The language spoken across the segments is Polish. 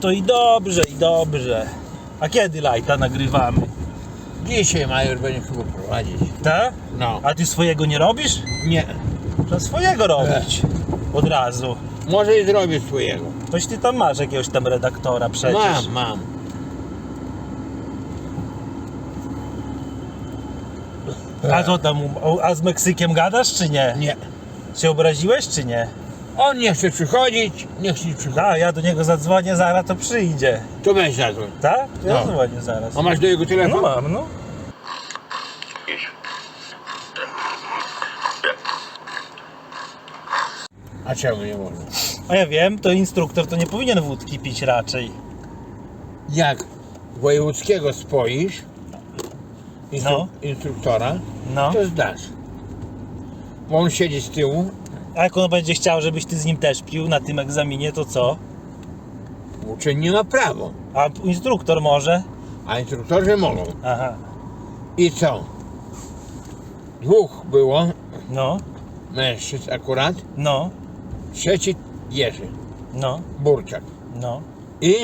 to i dobrze, i dobrze. A kiedy lajta nagrywamy? Dzisiaj Major będzie chyba prowadzić. Tak? No. A ty swojego nie robisz? Nie. Trzeba swojego robić. Od razu. Może i zrobię swojego. Toś ty tam masz jakiegoś tam redaktora przecież. Mam, mam. A co tam, a z Meksykiem gadasz czy nie? Nie. Się obraziłeś czy nie? On nie chce przychodzić, nie chce przychodzić. Da, ja do niego zadzwonię, zaraz to przyjdzie. To weź zadzwoń. Tak? Ja No. dzwonię zaraz. A masz do jego No telefon? mam, no. A czemu nie można? A ja wiem, to instruktor to nie powinien wódki pić raczej. Jak wojewódzkiego spoisz, instru No. instruktora, No. to zdasz. Bo on siedzi z tyłu, A jak on będzie chciał, żebyś ty z nim też pił na tym egzaminie, to co? uczeń nie ma prawa, A instruktor może? a instruktorzy mogą. Aha. I co? Dwóch było No, mężczyzn akurat, no, trzeci Jerzy, no, Burczak. no, I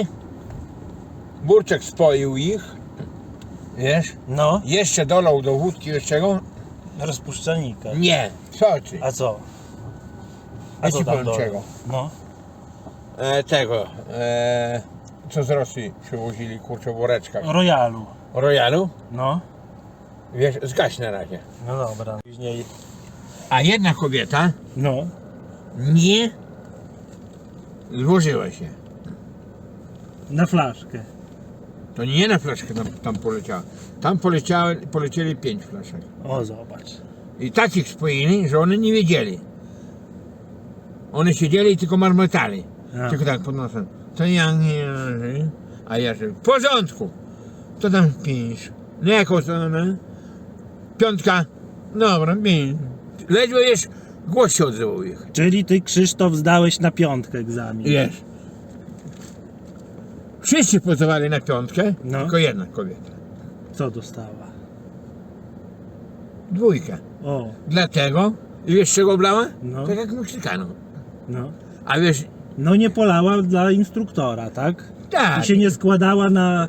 Burczak spoił ich, wiesz, no. jeszcze dolał do wódki wiesz czego? Rozpuszczalnika. Nie, co ty? A co? Ja co ci powiem dole? czego. No. E, tego, e, co z Rosji przywozili, kurczę, w woreczkach. Royalu. Royalu? No. Wiesz, zgaś na razie. No dobra. Później. A jedna kobieta No. nie złożyła się. Na flaszkę. To nie na flaszkę tam, tam poleciała. Tam poleciały, polecieli pięć flaszek. O, zobacz. I takich spoili, że one nie wiedzieli. One siedzieli i tylko marmotali. A. Tylko tak pod nosem. To ja nie A ja że w porządku. To tam pięć. No jaką stronę? Piątka. Dobra, pięć. Ledwo wiesz, głos się odzywał ich. Czyli ty, Krzysztof, zdałeś na piątkę egzamin. Wiesz. Wszyscy pozwali na piątkę, No. tylko jedna kobieta. Co dostała? Dwójkę. O, Dlatego, i wiesz czego blała? No. Tak jak Meksykanom. No. A wiesz, No nie polała dla instruktora, tak? tak, I się nie składała na,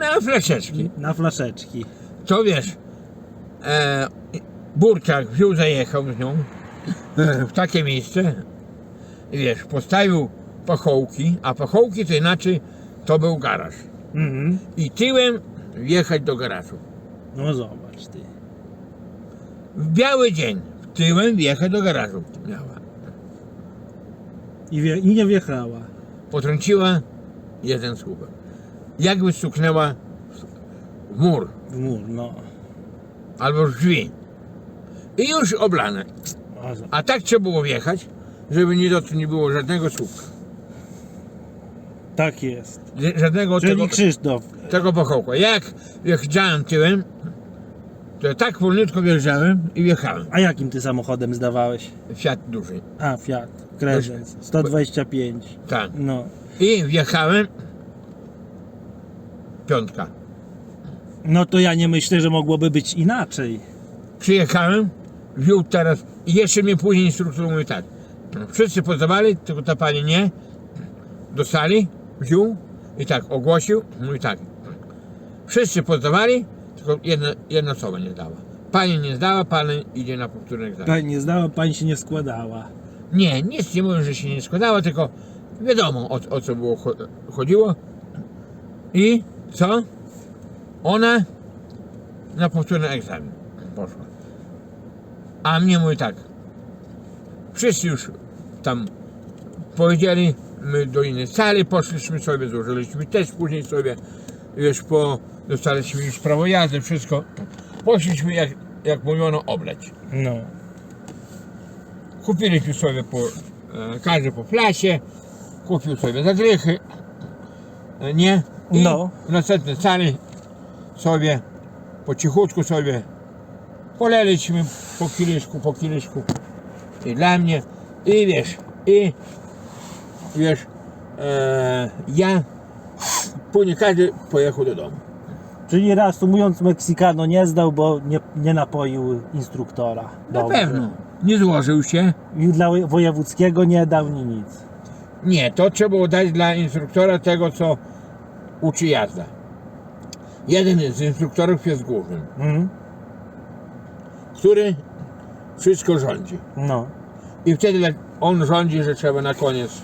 na flaszeczki. na flaszeczki. To wiesz, e, Burczak wziął, zajechał z nią e, w takie miejsce i wiesz, postawił pachołki, a pachołki to inaczej to był garaż. Mhm. I tyłem wjechać do garażu. No zobacz ty. W biały dzień tyłem wjechać do garażu miała. I, wie, I nie wjechała. Potrąciła jeden słupek. Jakby stuknęła w mur W mur, no. albo w drzwi. I już oblane. A tak trzeba było wjechać, żeby nie, dot- nie było żadnego słupka. tak jest. Żadnego Czyli tego, Krzysztof. tego pochołka. Jak wjeżdżałem tyłem, to tak wolniutko wjeżdżałem i wjechałem. A jakim ty samochodem zdawałeś? Fiat duży. A, Fiat. Crescent. 125. Tak. No. I wjechałem. Piątka. No to ja nie myślę, że mogłoby być inaczej. Przyjechałem, wziął teraz i jeszcze mnie później instruktor mówi tak. Wszyscy pozdawali, tylko ta pani nie. Dostali, wziął i tak ogłosił, mówi tak. Wszyscy pozdawali, tylko jedna, jedna osoba nie zdała. Pani nie zdała, pani idzie na powtórny egzamin. Pani nie zdała, pani się nie składała. Nie, nic nie mówię, że się nie składała, tylko wiadomo o, o co było cho- chodziło. I co? Ona na powtórny egzamin poszła. A mnie mówi tak. Wszyscy już tam powiedzieli, my do innej sali poszliśmy sobie, złożyliśmy test później sobie, wiesz, po, dostaliśmy już prawo jazdy, wszystko. Poszliśmy, jak, jak mówiono, obleć. No. Kupiliśmy sobie po, e, każdy po flasie, kupił sobie zagrychy, e, nie? I No. w następnej sali sobie, po cichutku sobie poleliśmy po kieliszku, po kieliszku i dla mnie, i wiesz, i wiesz, e, ja, później każdy pojechał do domu. Czyli reasumując, Meksykano nie zdał, bo nie, nie napoił instruktora. Na Dobrze. pewno, nie złożył się, I dla wojewódzkiego nie dał ni nic. Nie, to trzeba było dać dla instruktora tego, co uczy jazda. Jeden z instruktorów jest głównym, Mhm. który wszystko rządzi. No. I wtedy on rządzi, że trzeba na koniec